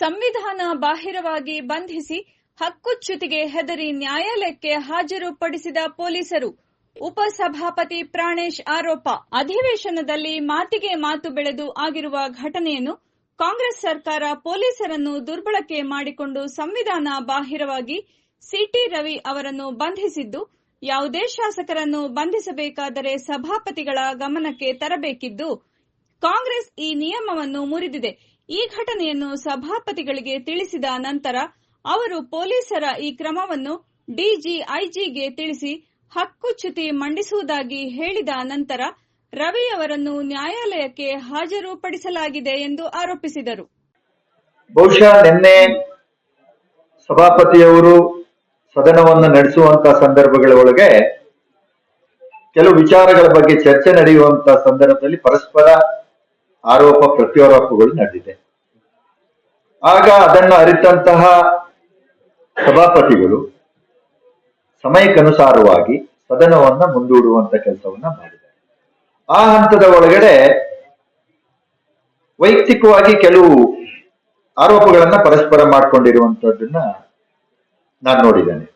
ಸಂವಿಧಾನ ಬಾಹಿರವಾಗಿ ಬಂಧಿಸಿ ಹಕ್ಕುಚ್ಯುತಿಗೆ ಹೆದರಿ ನ್ಯಾಯಾಲಯಕ್ಕೆ ಹಾಜರುಪಡಿಸಿದ ಪೊಲೀಸರು. ಉಪಸಭಾಪತಿ ಪ್ರಾಣೇಶ್ ಆರೋಪ. ಅಧಿವೇಶನದಲ್ಲಿ ಮಾತಿಗೆ ಮಾತು ಬೆಳೆದು ಆಗಿರುವ ಘಟನೆಯನ್ನು ಕಾಂಗ್ರೆಸ್ ಸರ್ಕಾರ ಪೊಲೀಸರನ್ನು ದುರ್ಬಳಕೆ ಮಾಡಿಕೊಂಡು ಸಂವಿಧಾನ ಬಾಹಿರವಾಗಿ ಸಿಟಿ ರವಿ ಅವರನ್ನು ಬಂಧಿಸಿದ್ದು, ಯಾವುದೇ ಶಾಸಕರನ್ನು ಬಂಧಿಸಬೇಕಾದರೆ ಸಭಾಪತಿಗಳ ಗಮನಕ್ಕೆ ತರಬೇಕಿದ್ದು, ಕಾಂಗ್ರೆಸ್ ಈ ನಿಯಮವನ್ನು ಮುರಿದಿದೆ. ಈ ಘಟನೆಯನ್ನು ಸಭಾಪತಿಗಳಿಗೆ ತಿಳಿಸಿದ ನಂತರ ಅವರು ಪೊಲೀಸರ ಈ ಕ್ರಮವನ್ನು ಡಿಜಿಐಜಿಗೆ ತಿಳಿಸಿ ಹಕ್ಕುಚ್ಯುತಿ ಮಂಡಿಸುವುದಾಗಿ ಹೇಳಿದ ನಂತರ ರವಿ ಅವರನ್ನು ನ್ಯಾಯಾಲಯಕ್ಕೆ ಹಾಜರುಪಡಿಸಲಾಗಿದೆ ಎಂದು ಆರೋಪಿಸಿದರು. ಬಹುಶಃ ನಿನ್ನೆ ಸಭಾಪತಿಯವರು ಸದನವನ್ನು ನಡೆಸುವಂತ ಸಂದರ್ಭಗಳ ಒಳಗೆ ಕೆಲವು ವಿಚಾರಗಳ ಬಗ್ಗೆ ಚರ್ಚೆ ನಡೆಯುವಂತ ಸಂದರ್ಭದಲ್ಲಿ ಪರಸ್ಪರ ಆರೋಪ ಪ್ರತ್ಯಾರೋಪಗಳು ನಡೆದಿದೆ. ಆಗ ಅದನ್ನು ಅರಿತಂತಹ ಸಭಾಪತಿಗಳು ಸಮಯಕ್ಕನುಸಾರವಾಗಿ ಸದನವನ್ನ ಮುಂದೂಡುವಂತ ಕೆಲಸವನ್ನ ಮಾಡಿದ್ದಾರೆ. ಆ ಹಂತದ ಒಳಗಡೆ ವೈಯಕ್ತಿಕವಾಗಿ ಕೆಲವು ಆರೋಪಗಳನ್ನ ಪರಸ್ಪರ ಮಾಡ್ಕೊಂಡಿರುವಂತದ್ದನ್ನ ನಾನು ನೋಡಿದ್ದೇನೆ.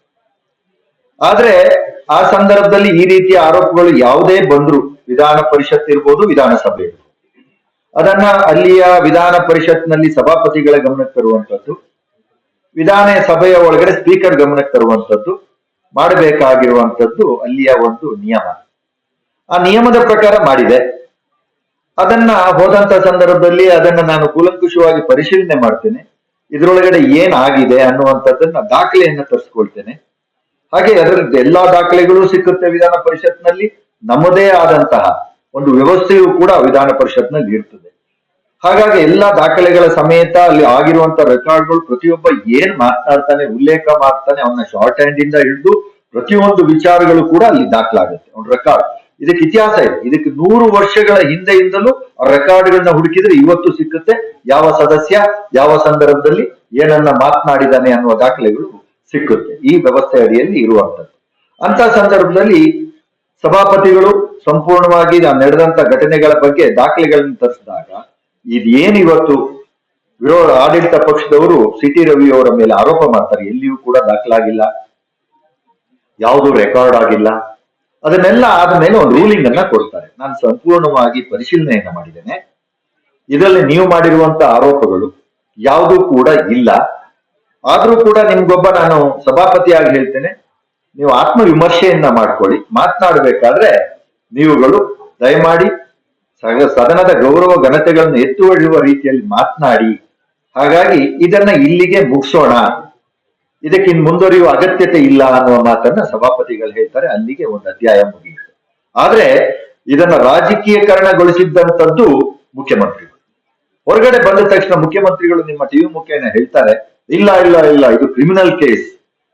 ಆದ್ರೆ ಆ ಸಂದರ್ಭದಲ್ಲಿ ಈ ರೀತಿಯ ಆರೋಪಗಳು ಯಾವುದೇ ಬಂದ್ರು ವಿಧಾನ ಪರಿಷತ್ ಇರ್ಬೋದು ವಿಧಾನಸಭೆ ಇರ್ಬೋದು. ಅದನ್ನ ಅಲ್ಲಿಯ ವಿಧಾನ ಪರಿಷತ್ನಲ್ಲಿ ಸಭಾಪತಿಗಳ ಗಮನಕ್ಕೆ ತರುವಂತದ್ದು ವಿಧಾನ ಸಭೆಯ ಒಳಗಡೆ ಸ್ಪೀಕರ್ ಗಮನಕ್ಕೆ ತರುವಂತದ್ದು ಮಾಡಬೇಕಾಗಿರುವಂತದ್ದು ಅಲ್ಲಿಯ ಒಂದು ನಿಯಮ. ಆ ನಿಯಮದ ಪ್ರಕಾರ ಮಾಡಿದೆ. ಅದನ್ನ ಹೋದಂತ ಸಂದರ್ಭದಲ್ಲಿ ಅದನ್ನ ನಾನು ಕೂಲಂಕುಷವಾಗಿ ಪರಿಶೀಲನೆ ಮಾಡ್ತೇನೆ. ಇದರೊಳಗಡೆ ಏನಾಗಿದೆ ಅನ್ನುವಂಥದ್ದನ್ನ ದಾಖಲೆಯನ್ನ ತರಿಸ್ಕೊಳ್ತೇನೆ. ಹಾಗೆ ಅದರದ್ದು ಎಲ್ಲಾ ದಾಖಲೆಗಳು ಸಿಕ್ಕುತ್ತೆ ವಿಧಾನ ಪರಿಷತ್ನಲ್ಲಿ, ನಮ್ಮದೇ ಆದಂತಹ ಒಂದು ವ್ಯವಸ್ಥೆಯು ಕೂಡ ವಿಧಾನ ಪರಿಷತ್ನಲ್ಲಿ ಇರ್ತದೆ. ಹಾಗಾಗಿ ಎಲ್ಲಾ ದಾಖಲೆಗಳ ಸಮೇತ ಅಲ್ಲಿ ಆಗಿರುವಂತ ರೆಕಾರ್ಡ್ಗಳು ಪ್ರತಿಯೊಬ್ಬ ಏನ್ ಮಾತನಾಡ್ತಾನೆ ಉಲ್ಲೇಖ ಮಾಡ್ತಾನೆ ಅವನ ಶಾರ್ಟ್ ಹ್ಯಾಂಡ್ ಇಂದ ಹಿಡಿದು ಪ್ರತಿಯೊಂದು ವಿಚಾರಗಳು ಕೂಡ ಅಲ್ಲಿ ದಾಖಲಾಗುತ್ತೆ. ಒಂದು ರೆಕಾರ್ಡ್ ಇದಕ್ಕೆ ಇತಿಹಾಸ ಇದೆ. ಇದಕ್ಕೆ ನೂರು ವರ್ಷಗಳ ಹಿಂದೆಯಿಂದಲೂ ರೆಕಾರ್ಡ್ಗಳನ್ನ ಹುಡುಕಿದ್ರೆ ಇವತ್ತು ಸಿಕ್ಕುತ್ತೆ. ಯಾವ ಸದಸ್ಯ, ಯಾವ ಸಂದರ್ಭದಲ್ಲಿ ಏನನ್ನ ಮಾತನಾಡಿದಾನೆ ಅನ್ನುವ ದಾಖಲೆಗಳು ಸಿಕ್ಕುತ್ತೆ. ಈ ವ್ಯವಸ್ಥೆ ಅಡಿಯಲ್ಲಿ ಇರುವಂತದ್ದು. ಅಂತ ಸಂದರ್ಭದಲ್ಲಿ ಸಭಾಪತಿಗಳು ಸಂಪೂರ್ಣವಾಗಿ ನಾನು ನಡೆದಂತ ಘಟನೆಗಳ ಬಗ್ಗೆ ದಾಖಲೆಗಳನ್ನು ತರಿಸಿದಾಗ ಇದೇನು ಇವತ್ತು ವಿರೋಧ ಆಡಳಿತ ಪಕ್ಷದವರು ಸಿಟಿ ರವಿ ಅವರ ಮೇಲೆ ಆರೋಪ ಮಾಡ್ತಾರೆ? ಎಲ್ಲಿಯೂ ಕೂಡ ದಾಖಲಾಗಿಲ್ಲ. ಯಾವುದು ರೆಕಾರ್ಡ್ ಆಗಿಲ್ಲ. ಅದನ್ನೆಲ್ಲ ಆದ್ಮೇಲೆ ಒಂದು ರೂಲಿಂಗ್ ಅನ್ನ ಕೊಡ್ತಾರೆ. ನಾನು ಸಂಪೂರ್ಣವಾಗಿ ಪರಿಶೀಲನೆಯನ್ನ ಮಾಡಿದ್ದೇನೆ. ಇದರಲ್ಲಿ ನೀವು ಮಾಡಿರುವಂತ ಆರೋಪಗಳು ಯಾವುದೂ ಕೂಡ ಇಲ್ಲ. ಆದ್ರೂ ಕೂಡ ನಿಮ್ಗೊಬ್ಬ ನಾನು ಸಭಾಪತಿಯಾಗಿ ಹೇಳ್ತೇನೆ. ನೀವು ಆತ್ಮವಿಮರ್ಶೆಯನ್ನ ಮಾಡ್ಕೊಳ್ಳಿ. ಮಾತನಾಡಬೇಕಾದ್ರೆ ನೀವುಗಳು ದಯಮಾಡಿ ಸದನದ ಗೌರವ ಘನತೆಗಳನ್ನು ಎತ್ತುವಳಿಯುವ ರೀತಿಯಲ್ಲಿ ಮಾತನಾಡಿ. ಹಾಗಾಗಿ ಇದನ್ನ ಇಲ್ಲಿಗೆ ಮುಗಿಸೋಣ. ಇದಕ್ಕಿನ್ ಮುಂದುವರಿಯುವ ಅಗತ್ಯತೆ ಇಲ್ಲ ಅನ್ನುವ ಮಾತನ್ನ ಸಭಾಪತಿಗಳು ಹೇಳ್ತಾರೆ, ಅಲ್ಲಿಗೆ ಒಂದು ಅಧ್ಯಾಯ ಮುಗಿಯಿತು ಆದ್ರೆ ಇದನ್ನ ರಾಜಕೀಯಕರಣಗೊಳಿಸಿದ್ದಂಥದ್ದು ಮುಖ್ಯಮಂತ್ರಿಗಳು. ಹೊರಗಡೆ ಬಂದ ತಕ್ಷಣ ಮುಖ್ಯಮಂತ್ರಿಗಳು ನಿಮ್ಮ ಟಿವಿ ಮುಖೇನ ಹೇಳ್ತಾರೆ, ಇಲ್ಲ ಇಲ್ಲ ಇಲ್ಲ, ಇದು ಕ್ರಿಮಿನಲ್ ಕೇಸ್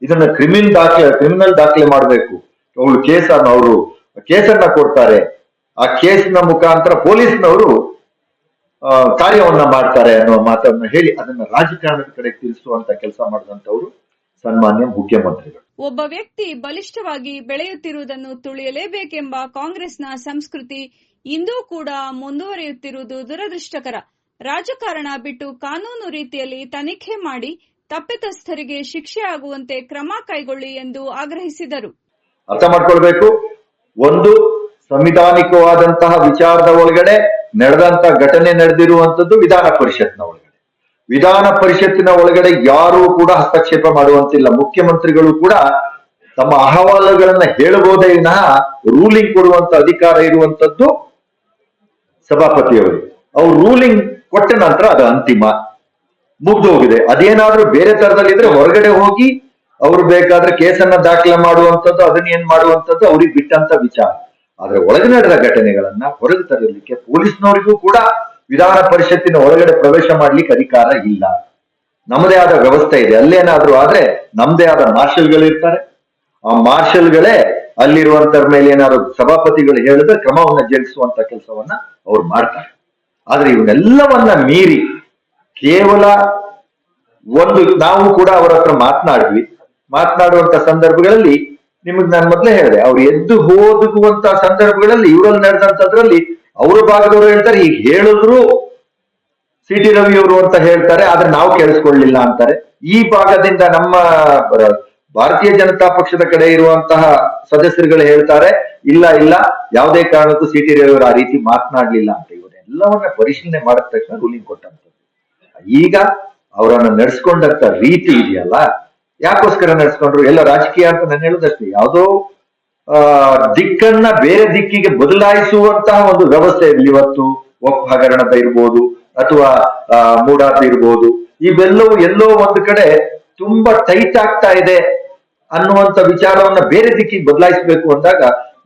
ಇದನ್ನ ಕ್ರಿಮಿನಲ್ ದಾಖಲೆ ಕ್ರಿಮಿನಲ್ ದಾಖಲೆ ಮಾಡಬೇಕು. ಅವಳು ಕೇಸನ್ನ ಅವರು ಕೇಸನ್ನ ಕೊಡ್ತಾರೆ. ಆ ಕೇಸ್ನ ಮುಖಾಂತರ ಪೊಲೀಸ್ನವರು ಕಾರ್ಯವನ್ನ ಮಾಡ್ತಾರೆ ಅನ್ನೋ ಮಾತನ್ನ ಹೇಳಿ ಅದನ್ನ ರಾಜಕಾರಣದ ಕಡೆ ತಿರುಗಿಸುವಂತ ಕೆಲಸ ಮಾಡಿದಂತವರು ಸನ್ಮಾನ್ಯ ಮುಖ್ಯಮಂತ್ರಿಗಳು. ಒಬ್ಬ ವ್ಯಕ್ತಿ ಬಲಿಷ್ಠವಾಗಿ ಬೆಳೆಯುತ್ತಿರುವುದನ್ನು ತುಳಿಯಲೇಬೇಕೆಂಬ ಕಾಂಗ್ರೆಸ್ನ ಸಂಸ್ಕೃತಿ ಇಂದೂ ಕೂಡ ಮುಂದುವರಿಯುತ್ತಿರುವುದು ದುರದೃಷ್ಟಕರ. ರಾಜಕಾರಣ ಬಿಟ್ಟು ಕಾನೂನು ರೀತಿಯಲ್ಲಿ ತನಿಖೆ ಮಾಡಿ ತಪ್ಪಿತಸ್ಥರಿಗೆ ಶಿಕ್ಷೆ ಆಗುವಂತೆ ಕ್ರಮ ಕೈಗೊಳ್ಳಿ ಎಂದು ಆಗ್ರಹಿಸಿದರು. ಅರ್ಥ ಮಾಡ್ಕೊಳ್ಬೇಕು. ಒಂದು ಸಂವಿಧಾನಿಕವಾದಂತಹ ವಿಚಾರದ ಒಳಗಡೆ ನಡೆದಂತ ಘಟನೆ ನಡೆದಿರುವಂತದ್ದು ವಿಧಾನ ಪರಿಷತ್ನ ಒಳಗಡೆ. ವಿಧಾನ ಪರಿಷತ್ತಿನ ಒಳಗಡೆ ಯಾರೂ ಕೂಡ ಹಸ್ತಕ್ಷೇಪ ಮಾಡುವಂತಿಲ್ಲ. ಮುಖ್ಯಮಂತ್ರಿಗಳು ಕೂಡ ತಮ್ಮ ಅಹವಾಲುಗಳನ್ನ ಹೇಳಬಹುದೇ ವಿನಃ ರೂಲಿಂಗ್ ಕೊಡುವಂತ ಅಧಿಕಾರ ಇರುವಂತದ್ದು ಸಭಾಪತಿಯವರು. ಅವ್ರು ರೂಲಿಂಗ್ ಕೊಟ್ಟ ನಂತರ ಅದು ಅಂತಿಮ. ಮುಗ್ದು ಹೋಗಿದೆ ಅದೇನಾದ್ರೂ ಬೇರೆ ತರದಲ್ಲಿದ್ರೆ ಹೊರಗಡೆ ಹೋಗಿ ಅವ್ರು ಬೇಕಾದ್ರೆ ಕೇಸನ್ನ ದಾಖಲೆ ಮಾಡುವಂಥದ್ದು, ಅದನ್ನ ಏನ್ ಮಾಡುವಂಥದ್ದು ಅವ್ರಿಗೆ ಬಿಟ್ಟಂತ ವಿಚಾರ. ಆದ್ರೆ ಒಳಗೆ ನಡೆದ ಘಟನೆಗಳನ್ನ ಹೊರಗೆ ತರಲಿಕ್ಕೆ ಪೊಲೀಸ್ನವರಿಗೂ ಕೂಡ ವಿಧಾನ ಪರಿಷತ್ತಿನ ಒಳಗಡೆ ಪ್ರವೇಶ ಮಾಡ್ಲಿಕ್ಕೆ ಅಧಿಕಾರ ಇಲ್ಲ. ನಮ್ಮದೇ ಆದ ವ್ಯವಸ್ಥೆ ಇದೆ. ಅಲ್ಲೇನಾದ್ರೂ ಆದ್ರೆ ನಮ್ದೇ ಆದ ಮಾರ್ಷಲ್ಗಳು ಇರ್ತಾರೆ. ಆ ಮಾರ್ಷಲ್ಗಳೇ ಅಲ್ಲಿರುವಂತರ ಮೇಲೆ ಏನಾದ್ರು ಸಭಾಪತಿಗಳು ಹೇಳಿದ್ರೆ ಕ್ರಮವನ್ನ ಜರುಗಿಸುವಂತ ಕೆಲಸವನ್ನ ಅವ್ರು ಮಾಡ್ತಾರೆ. ಆದ್ರೆ ಇವನ್ನೆಲ್ಲವನ್ನ ಮೀರಿ ಕೇವಲ ಒಂದು, ನಾವು ಕೂಡ ಅವರ ಹತ್ರ ಮಾತನಾಡಿದ್ವಿ. ಮಾತನಾಡುವಂತ ಸಂದರ್ಭಗಳಲ್ಲಿ ನಿಮಗ್ ನಾನು ಮೊದಲೇ ಹೇಳಿದೆ, ಅವ್ರು ಎದ್ದು ಹೋಗುವಂತ ಸಂದರ್ಭಗಳಲ್ಲಿ ಇವರಲ್ಲಿ ನಡೆದಂತದ್ರಲ್ಲಿ ಅವ್ರ ಭಾಗದವರು ಹೇಳ್ತಾರೆ, ಈಗ ಹೇಳಿದ್ರು ಸಿ ಟಿ ರವಿ ಅವರು ಅಂತ ಹೇಳ್ತಾರೆ, ಆದ್ರೆ ನಾವು ಕೇಳಿಸ್ಕೊಳ್ಳಿಲ್ಲ ಅಂತಾರೆ. ಈ ಭಾಗದಿಂದ ನಮ್ಮ ಭಾರತೀಯ ಜನತಾ ಪಕ್ಷದ ಕಡೆ ಇರುವಂತಹ ಸದಸ್ಯರುಗಳು ಹೇಳ್ತಾರೆ, ಇಲ್ಲ ಇಲ್ಲ, ಯಾವುದೇ ಕಾರಣಕ್ಕೂ ಸಿ ಟಿ ರವಿ ಅವರು ಆ ರೀತಿ ಮಾತನಾಡ್ಲಿಲ್ಲ ಅಂತ ಇವರೆಲ್ಲವನ್ನ ಪರಿಶೀಲನೆ ಮಾಡಿದ ತಕ್ಷಣ ರೂಲಿಂಗ್ ಕೊಟ್ಟಂತ ಈಗ ಅವರನ್ನ ನಡೆಸ್ಕೊಂಡಂತ ರೀತಿ ಇದೆಯಲ್ಲ ಯಾಕೋಸ್ಕರ ನಡೆಸ್ಕೊಂಡ್ರು? ಎಲ್ಲ ರಾಜಕೀಯ ಅಂತ ನಾನು ಹೇಳುದಷ್ಟೇ. ಯಾವುದೋ, ಆ, ದಿಕ್ಕನ್ನ ಬೇರೆ ದಿಕ್ಕಿಗೆ ಬದಲಾಯಿಸುವಂತಹ ಒಂದು ವ್ಯವಸ್ಥೆ ಇರಲಿ ಇವತ್ತು ಒಪ್ಪ ಹಗರಣದ ಇರ್ಬೋದು, ಅಥವಾ ಮೂಡಾದ ಇರ್ಬೋದು. ಇವೆಲ್ಲವೂ ಎಲ್ಲೋ ಒಂದು ಕಡೆ ತುಂಬಾ ಟೈಟ್ ಆಗ್ತಾ ಇದೆ ಅನ್ನುವಂತ ವಿಚಾರವನ್ನ ಬೇರೆ ದಿಕ್ಕಿಗೆ ಬದಲಾಯಿಸಬೇಕು ಅಂದಾಗ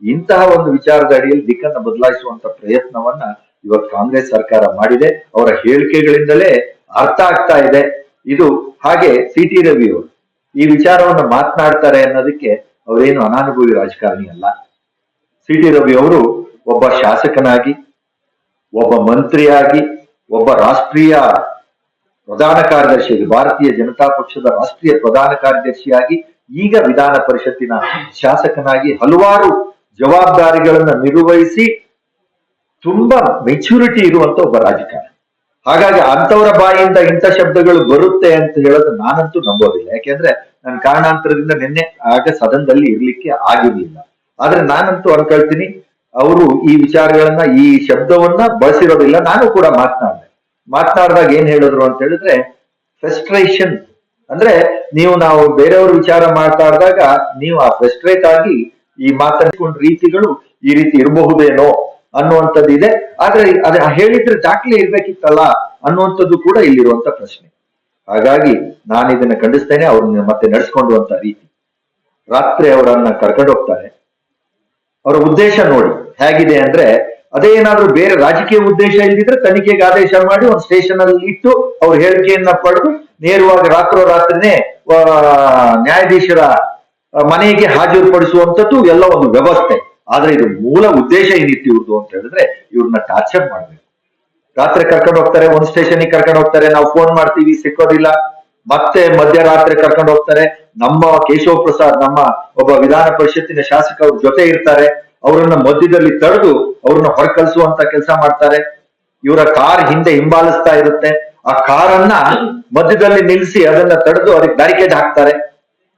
ಇಂತಹ ಒಂದು ವಿಚಾರದ ಅಡಿಯಲ್ಲಿ ದಿಕ್ಕನ್ನ ಬದಲಾಯಿಸುವಂತ ಪ್ರಯತ್ನವನ್ನ ಇವತ್ತು ಕಾಂಗ್ರೆಸ್ ಸರ್ಕಾರ ಮಾಡಿದೆ. ಅವರ ಹೇಳಿಕೆಗಳಿಂದಲೇ ಅರ್ಥ ಆಗ್ತಾ ಇದೆ. ಇದು ಹಾಗೆ ಸಿ ಟಿ ರವಿ ಈ ವಿಚಾರವನ್ನ ಮಾತನಾಡ್ತಾರೆ ಅನ್ನೋದಕ್ಕೆ ಅವರೇನು ಅನಾನುಭವಿ ರಾಜಕಾರಣಿ ಅಲ್ಲ. ಸಿ ಟಿ ರವಿ ಅವರು ಒಬ್ಬ ಶಾಸಕನಾಗಿ, ಒಬ್ಬ ಮಂತ್ರಿಯಾಗಿ, ಒಬ್ಬ ರಾಷ್ಟ್ರೀಯ ಪ್ರಧಾನ ಕಾರ್ಯದರ್ಶಿಯಾಗಿ, ಭಾರತೀಯ ಜನತಾ ಪಕ್ಷದ ರಾಷ್ಟ್ರೀಯ ಪ್ರಧಾನ ಕಾರ್ಯದರ್ಶಿಯಾಗಿ, ಈಗ ವಿಧಾನ ಪರಿಷತ್ತಿನ ಶಾಸಕನಾಗಿ ಹಲವಾರು ಜವಾಬ್ದಾರಿಗಳನ್ನ ನಿರ್ವಹಿಸಿ ತುಂಬಾ ಮೆಚುರಿಟಿ ಇರುವಂತ ಒಬ್ಬ ರಾಜಕಾರಣಿ. ಹಾಗಾಗಿ ಅಂತವರ ಬಾಯಿಯಿಂದ ಇಂಥ ಶಬ್ದಗಳು ಬರುತ್ತೆ ಅಂತ ಹೇಳೋದು ನಾನಂತೂ ನಂಬೋದಿಲ್ಲ. ಯಾಕೆಂದ್ರೆ ನನ್ನ ಕಾರಣಾಂತರದಿಂದ ನಿನ್ನೆ ಆಗ ಸದನದಲ್ಲಿ ಇರ್ಲಿಕ್ಕೆ ಆಗಿರ್ಲಿಲ್ಲ. ಆದ್ರೆ ನಾನಂತೂ ಅನ್ಕೊಳ್ತೀನಿ ಅವರು ಈ ವಿಚಾರಗಳನ್ನ, ಈ ಶಬ್ದವನ್ನ ಬಳಸಿರೋದಿಲ್ಲ. ನಾನು ಕೂಡ ಮಾತನಾಡಿದೆ. ಮಾತನಾಡಿದಾಗ ಏನ್ ಹೇಳಿದ್ರು ಅಂತ ಹೇಳಿದ್ರೆ ಫ್ರಸ್ಟ್ರೇಷನ್ ಅಂದ್ರೆ ನೀವು ನಾವು ಬೇರೆಯವ್ರ ವಿಚಾರ ಮಾತಾಡಿದಾಗ ನೀವು ಆ ಫ್ರಸ್ಟ್ರೇಟ್ ಆಗಿ ಈ ಮಾತಾಡಿಕೊಂಡ ರೀತಿಗಳು ಈ ರೀತಿ ಇರಬಹುದೇನೋ ಅನ್ನುವಂಥದ್ದು ಇದೆ. ಆದ್ರೆ ಅದೇ ಹೇಳಿದ್ರೆ ದಾಖಲೆ ಇರ್ಬೇಕಿತ್ತಲ್ಲ ಅನ್ನುವಂಥದ್ದು ಕೂಡ ಇಲ್ಲಿರುವಂತ ಪ್ರಶ್ನೆ. ಹಾಗಾಗಿ ನಾನು ಇದನ್ನ ಖಂಡಿಸ್ತೇನೆ ಅವ್ರನ್ನ ಮತ್ತೆ ನಡೆಸ್ಕೊಂಡುವಂತ ರೀತಿ. ರಾತ್ರಿ ಅವರನ್ನ ಕರ್ಕೊಂಡು ಹೋಗ್ತಾರೆ. ಅವರ ಉದ್ದೇಶ ನೋಡಿ, ಹೇಗಿದೆ ಅಂದ್ರೆ ಅದೇ ಏನಾದ್ರೂ ಬೇರೆ ರಾಜಕೀಯ ಉದ್ದೇಶ ಇಲ್ದಿದ್ರೆ ತನಿಖೆಗೆ ಆದೇಶ ಮಾಡಿ ಒಂದು ಸ್ಟೇಷನ್ ಅಲ್ಲಿ ಇಟ್ಟು ಅವ್ರ ಹೇಳಿಕೆಯನ್ನ ಪಡೆದು ನೇರವಾಗಿ ರಾತ್ರೋರಾತ್ರಿನೇ ನ್ಯಾಯಾಧೀಶರ ಮನೆಗೆ ಹಾಜರುಪಡಿಸುವಂಥದ್ದು ಎಲ್ಲ ಒಂದು ವ್ಯವಸ್ಥೆ. ಆದ್ರೆ ಇದು ಮೂಲ ಉದ್ದೇಶ ಏನಿತ್ತು ಇವ್ರದ್ದು ಅಂತ ಹೇಳಿದ್ರೆ ಇವ್ರನ್ನ ಟಾರ್ಚರ್ ಮಾಡ್ಬೇಕು. ರಾತ್ರಿ ಕರ್ಕೊಂಡು ಹೋಗ್ತಾರೆ, ಒಂದ್ ಸ್ಟೇಷನ್ಗೆ ಕರ್ಕೊಂಡು ಹೋಗ್ತಾರೆ, ನಾವು ಫೋನ್ ಮಾಡ್ತೀವಿ, ಸಿಕ್ಕೋದಿಲ್ಲ. ಮತ್ತೆ ಮಧ್ಯರಾತ್ರಿ ಕರ್ಕೊಂಡು ಹೋಗ್ತಾರೆ. ನಮ್ಮ ಕೇಶವ ಪ್ರಸಾದ್, ನಮ್ಮ ಒಬ್ಬ ವಿಧಾನ ಪರಿಷತ್ತಿನ ಶಾಸಕ ಅವ್ರ ಜೊತೆ ಇರ್ತಾರೆ. ಅವರನ್ನ ಮಧ್ಯದಲ್ಲಿ ತಡೆದು ಅವ್ರನ್ನ ಹೊರಕಳಿಸುವಂತ ಕೆಲಸ ಮಾಡ್ತಾರೆ. ಇವರ ಕಾರ್ ಹಿಂದೆ ಹಿಂಬಾಲಿಸ್ತಾ ಇರುತ್ತೆ. ಆ ಕಾರನ್ನ ಮಧ್ಯದಲ್ಲಿ ನಿಲ್ಲಿಸಿ ಅದನ್ನ ತಡೆದು ಅವ್ರಿಗೆ ಬ್ಯಾರಿಕೇಡ್ ಹಾಕ್ತಾರೆ.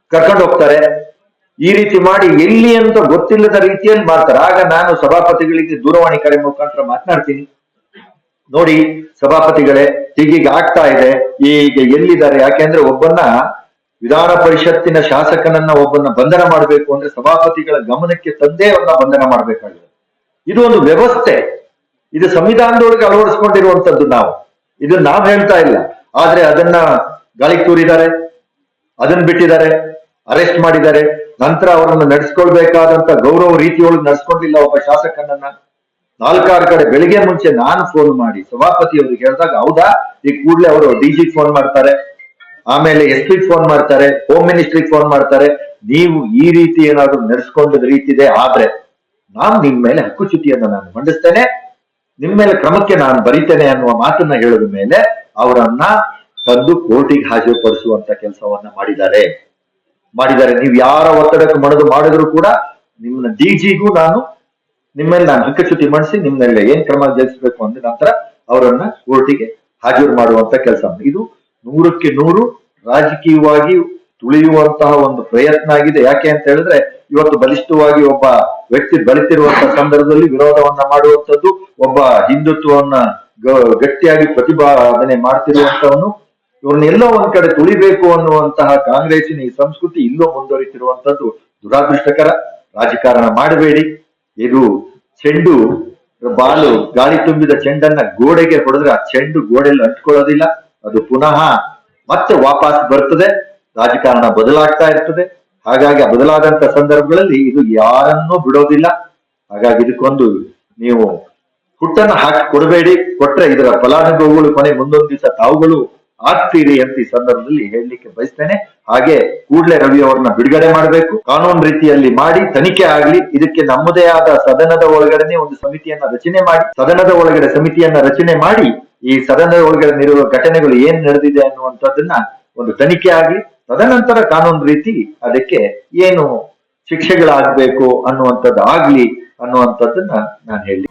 ಕರ್ಕೊಂಡು ಹೋಗ್ತಾರೆ. ಈ ರೀತಿ ಮಾಡಿ ಎಲ್ಲಿ ಅಂತ ಗೊತ್ತಿಲ್ಲದ ರೀತಿಯಲ್ಲಿ ಮಾಡ್ತಾರೆ? ಆಗ ನಾನು ಸಭಾಪತಿಗಳಿಗೆ ದೂರವಾಣಿ ಕರೆ ಮುಖಾಂತರ ಮಾತನಾಡ್ತೀನಿ. ನೋಡಿ, ಸಭಾಪತಿಗಳೇ, ಹೀಗೀಗ ಆಗ್ತಾ ಇದೆ. ಈಗ ಎಲ್ಲಿದ್ದಾರೆ? ಯಾಕೆಂದ್ರೆ ಒಬ್ಬನ್ನ ವಿಧಾನ ಪರಿಷತ್ತಿನ ಶಾಸಕನನ್ನ ಒಬ್ಬನ್ನ ಬಂಧನ ಮಾಡಬೇಕು ಅಂದ್ರೆ ಸಭಾಪತಿಗಳ ಗಮನಕ್ಕೆ ತಂದೇ ಅವನ್ನ ಬಂಧನ ಮಾಡಬೇಕಾಗಿದೆ. ಇದು ಒಂದು ವ್ಯವಸ್ಥೆ. ಇದು ಸಂವಿಧಾನದೊಳಗೆ ಅಳವಡಿಸ್ಕೊಂಡಿರುವಂತದ್ದು ನಾವು. ಇದನ್ನ ನಾವು ಹೇಳ್ತಾ ಇಲ್ಲ. ಆದ್ರೆ ಅದನ್ನ ಗಾಳಿಗೆ ತೂರಿದ್ದಾರೆ. ಅದನ್ನ ಬಿಟ್ಟಿದ್ದಾರೆ. ಅರೆಸ್ಟ್ ಮಾಡಿದ್ದಾರೆ. ನಂತರ ಅವರನ್ನು ನಡೆಸ್ಕೊಳ್ಬೇಕಾದಂತ ಗೌರವ ರೀತಿಯೊಳಗೆ ನಡ್ಸ್ಕೊಂಡಿಲ್ಲ ಒಬ್ಬ ಶಾಸಕನನ್ನ. ನಾಲ್ಕಾರು ಕಡೆ ಬೆಳಿಗ್ಗೆ ಮುಂಚೆ ನಾನು ಫೋನ್ ಮಾಡಿ. ಸಭಾಪತಿ ಅವರಿಗೆ ಹೇಳಿದಾಗ, ಹೌದಾ? ಈ ಕೂಡಲೇ ಅವರು ಡಿಜಿ ಫೋನ್ ಮಾಡ್ತಾರೆ. ಆಮೇಲೆ ಎಸ್ ಪಿ ಫೋನ್ ಮಾಡ್ತಾರೆ. ಹೋಮ್ ಮಿನಿಸ್ಟ್ರಿಗೆ ಫೋನ್ ಮಾಡ್ತಾರೆ. ನೀವು ಈ ರೀತಿ ಏನಾದ್ರು ನಡೆಸ್ಕೊಂಡ ರೀತಿ ಇದೆ ಆದ್ರೆ ನಾನು ನಿಮ್ ಮೇಲೆ ಹಕ್ಕುಚ್ಯುತಿಯನ್ನ ನಾನು ಮಂಡಿಸ್ತೇನೆ. ನಿಮ್ ಮೇಲೆ ಕ್ರಮಕ್ಕೆ ನಾನು ಬರೀತೇನೆ ಅನ್ನುವ ಮಾತನ್ನ ಹೇಳಿದ ಮೇಲೆ ಅವರನ್ನ ತಂದು ಕೋರ್ಟಿಗೆ ಹಾಜರುಪಡಿಸುವಂತ ಕೆಲಸವನ್ನ ಮಾಡಿದ್ದಾರೆ. ಮಾಡಿದ್ದಾರೆ. ನೀವು ಯಾರ ಒತ್ತಡಕ್ಕೆ ಮಣದು ಮಾಡಿದ್ರು ಕೂಡ ನಿಮ್ಮ ಡಿಜಿಗೂ ನಾನು ನಿಮ್ಮಲ್ಲಿ ನಾನು ಹಕ್ಕಚ್ಯುತಿ ಮಾಡಿಸಿ ನಿಮ್ಮ ಮೇಲೆ ಏನ್ ಕ್ರಮ ಜರುಗಿಸಬೇಕು ಅಂದ ನಂತರ ಅವರನ್ನ ಕೋರ್ಟಿಗೆ ಹಾಜರು ಮಾಡುವಂತ ಕೆಲಸ. ಇದು ನೂರಕ್ಕೆ ನೂರು ರಾಜಕೀಯವಾಗಿ ತುಳಿಯುವಂತಹ ಒಂದು ಪ್ರಯತ್ನ ಆಗಿದೆ. ಯಾಕೆ ಅಂತ ಹೇಳಿದ್ರೆ ಇವತ್ತು ಬಲಿಷ್ಠವಾಗಿ ಒಬ್ಬ ವ್ಯಕ್ತಿ ಬಲಿತಿರುವಂತಹ ಸಂದರ್ಭದಲ್ಲಿ ವಿರೋಧವನ್ನ ಮಾಡುವಂತದ್ದು ಒಬ್ಬ ಹಿಂದುತ್ವವನ್ನ ಗಟ್ಟಿಯಾಗಿ ಪ್ರತಿಪಾದನೆ ಮಾಡ್ತಿರುವಂತವನು ಇವ್ರನ್ನೆಲ್ಲೋ ಒಂದ್ ಕಡೆ ತುಳಿಬೇಕು ಅನ್ನುವಂತಹ ಕಾಂಗ್ರೆಸ್ಸಿನ ಈ ಸಂಸ್ಕೃತಿ ಇಲ್ಲೋ ಮುಂದುವರಿತಿರುವಂತದ್ದು ದುರಾದೃಷ್ಟಕರ. ರಾಜಕಾರಣ ಮಾಡಬೇಡಿ. ಇದು ಚೆಂಡು ಬಾಲು, ಗಾಳಿ ತುಂಬಿದ ಚೆಂಡನ್ನ ಗೋಡೆಗೆ ಹೊಡೆದ್ರೆ ಆ ಚೆಂಡು ಗೋಡೆಯಲ್ಲಿ ಅಂಟ್ಕೊಳ್ಳೋದಿಲ್ಲ. ಅದು ಪುನಃ ಮತ್ತೆ ವಾಪಸ್ ಬರ್ತದೆ. ರಾಜಕಾರಣ ಬದಲಾಗ್ತಾ ಇರ್ತದೆ. ಹಾಗಾಗಿ ಆ ಬದಲಾದಂತ ಸಂದರ್ಭಗಳಲ್ಲಿ ಇದು ಯಾರನ್ನೂ ಬಿಡೋದಿಲ್ಲ. ಹಾಗಾಗಿ ಇದಕ್ಕೊಂದು ನೀವು ಹುಟ್ಟನ್ನ ಹಾಕಿ ಕೊಡಬೇಡಿ. ಕೊಟ್ರೆ ಇದರ ಫಲಾನುಭವಿಗಳು ಕೊನೆ ಮುಂದೊಂದು ದಿವಸ ತಾವುಗಳು ಆಗ್ತೀರಿ ಅಂತ ಈ ಸಂದರ್ಭದಲ್ಲಿ ಹೇಳಲಿಕ್ಕೆ ಬಯಸ್ತೇನೆ. ಹಾಗೆ ಕೂಡಲೇ ರವಿ ಅವರನ್ನ ಬಿಡುಗಡೆ ಮಾಡಬೇಕು. ಕಾನೂನು ರೀತಿಯಲ್ಲಿ ಮಾಡಿ, ತನಿಖೆ ಆಗ್ಲಿ, ಇದಕ್ಕೆ ನಮ್ಮದೇ ಆದ ಸದನದ ಒಳಗಡೆನೆ ಒಂದು ಸಮಿತಿಯನ್ನ ರಚನೆ ಮಾಡಿ, ಸದನದ ಒಳಗಡೆ ಸಮಿತಿಯನ್ನ ರಚನೆ ಮಾಡಿ, ಈ ಸದನದ ಒಳಗಡೆ ಇರುವ ಘಟನೆಗಳು ಏನ್ ನಡೆದಿದೆ ಅನ್ನುವಂಥದ್ದನ್ನ ಒಂದು ತನಿಖೆ ಆಗ್ಲಿ, ತದನಂತರ ಕಾನೂನು ರೀತಿ ಅದಕ್ಕೆ ಏನು ಶಿಕ್ಷೆಗಳಾಗಬೇಕು ಅನ್ನುವಂಥದ್ದು ಆಗ್ಲಿ ಅನ್ನುವಂಥದ್ದನ್ನ ನಾನು ಹೇಳಿ